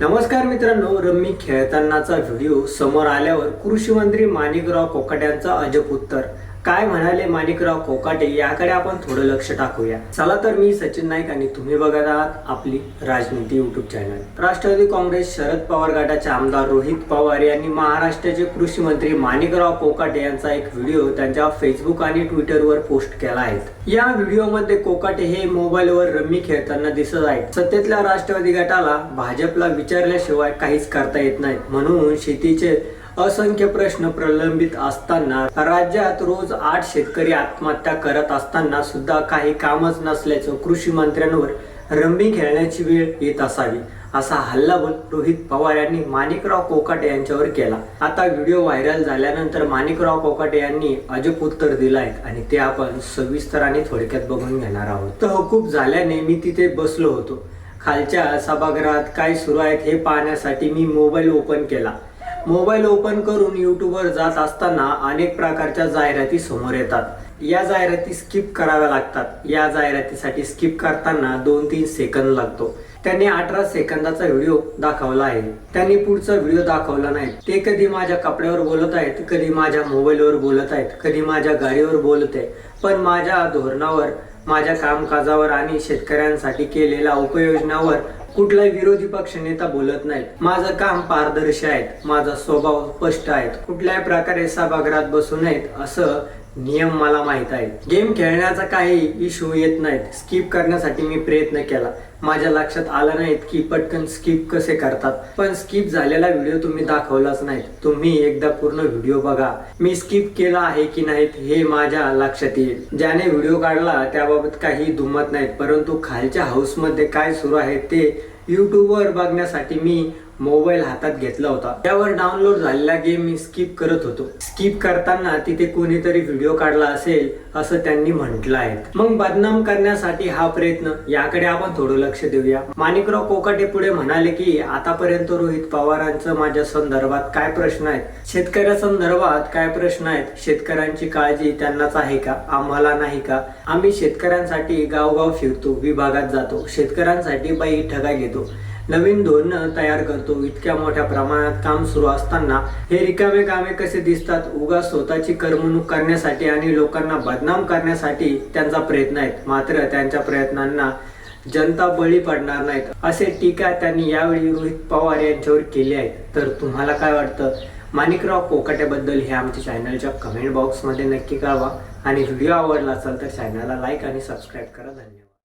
नमस्कार मित्रांनो rummy खेळतानाचा video समोर आल्यावर कृषी मंत्री माणिकराव कोकाटे यांचा अजब उत्तर. काय म्हणाले माणिकराव कोकाटे याकडे आपण थोडं लक्ष टाकूया. चला तर मी सचिन नाईक आणि तुम्ही बघत आहात आपली Rajniti YouTube channel Rashtrawadi Congress Sharad Pawar गटाचे आमदार रोहित पवार यांनी महाराष्ट्राचे कृषी मंत्री माणिकराव कोकाटे यांचा एक व्हिडिओ त्यांच्या फेसबुक आणि ट्विटरवर पोस्ट केला आहे. या व्हिडिओमध्ये कोकाटे हे मोबाईलवर रम्मी खेळताना दिसत आहेत. सत्तेतल्या राष्ट्रवादी गटाला भाजपला विचारल्याशिवाय काहीच करता येत नाही. म्हणून शेतीचे असंख्य प्रश्न प्रलंबित असताना राज्यात रोज आठ शेतकरी आत्महत्या करत असताना सुद्धा काही कामच नसल्याचं कृषी मंत्र्यांवर रंबी खेळण्याची वेळ येत असावी असा हल्लाबोल रोहित पवार यांनी माणिकराव कोकाटे यांच्यावर केला. आता व्हिडिओ व्हायरल झाल्यानंतर माणिकराव कोकाटे यांनी अजब उत्तर दिलं आहे आणि ते आपण सविस्तराने थोडक्यात बघून घेणार आहोत. तहकूब झाल्याने मी तिथे बसलो होतो. खालच्या सभागृहात काय सुरू आहेत हे पाहण्यासाठी मी मोबाईल ओपन केला. मोबाईल ओपन करून युट्यूबवर जात असताना अनेक प्रकारच्या जाहिराती समोर येतात. या जाहिराती स्किप कराव्या लागतात. या जाहिरातीसाठी स्किप करताना दोन तीन सेकंद लागतो. त्यांनी अठरा सेकंदाचा व्हिडिओ दाखवला आहे. त्यांनी पुढचा व्हिडिओ दाखवला नाही. ते कधी माझ्या कपड्यावर बोलत आहेत कधी माझ्या मोबाईलवर बोलत आहेत कधी माझ्या गाडीवर बोलत आहे पण माझ्या धोरणावर माझ्या कामकाजावर आणि शेतकऱ्यांसाठी केलेल्या उपाययोजनावर कुठलाही विरोधी पक्ष नेता बोलत नाही माझं काम पारदर्शी आहेत माझा स्वभाव स्पष्ट आहेत कुठल्याही प्रकारे सभागृहात बसू नयेत असं नियम मला माहीत आहेत. गेम खेळण्याचा काही इश्यू येत नाहीत. स्किप करण्यासाठी मी प्रयत्न केला. माझ्या लक्षात आलं नाहीत की पटकन स्किप कसे करतात. पण स्किप झालेला व्हिडिओ तुम्ही दाखवलाच नाही तुम्ही एकदा पूर्ण व्हिडिओ बघा. मी स्किप केला आहे की नाहीत हे माझ्या लक्षात येईल. ज्याने व्हिडिओ काढला त्याबाबत काही दुमत नाहीत. परंतु खालच्या हाऊसमध्ये काय सुरू आहे ते युट्यूबवर बघण्यासाठी मी मोबाईल हातात घेतला होता. त्यावर डाउनलोड झालेला गेम मी स्किप करत होतो. स्किप करताना तिथे कोणीतरी व्हिडिओ काढला असेल असं त्यांनी म्हटलं आहे मग बदनाम करण्यासाठी हा प्रयत्न याकडे आपण थोडं लक्ष देऊया. माणिकराव कोकाटे पुढे म्हणाले की आतापर्यंत रोहित पवारांचं माझ्या संदर्भात काय प्रश्न आहेत? शेतकऱ्या संदर्भात काय प्रश्न आहेत? शेतकऱ्यांची काळजी त्यांनाच आहे का? आम्हाला नाही का? आम्ही शेतकऱ्यांसाठी गावगाव फिरतो विभागात जातो. शेतकऱ्यांसाठी बाई ठगा घेतो. नवीन धोरण तयार करतो. इतक्या मोठ्या प्रमाणात काम सुरू असताना हे रिकामे कामे कसे दिसतात? उगा स्वतःची करमणूक करण्यासाठी आणि लोकांना बदनाम करण्यासाठी त्यांचा प्रयत्न आहेत. मात्र त्यांच्या प्रयत्नांना जनता बळी पडणार नाहीत. असे टीका त्यांनी यावेळी रोहित पवार यांच्यावर केली आहे. तर तुम्हाला काय वाटतं? माणिकराव कोकाट्याबद्दल हे आमच्या चॅनलच्या कमेंट बॉक्समध्ये नक्की कळवा. आणि व्हिडिओ आवडला असेल तर चॅनलला लाईक आणि सबस्क्राईब करा. धन्यवाद.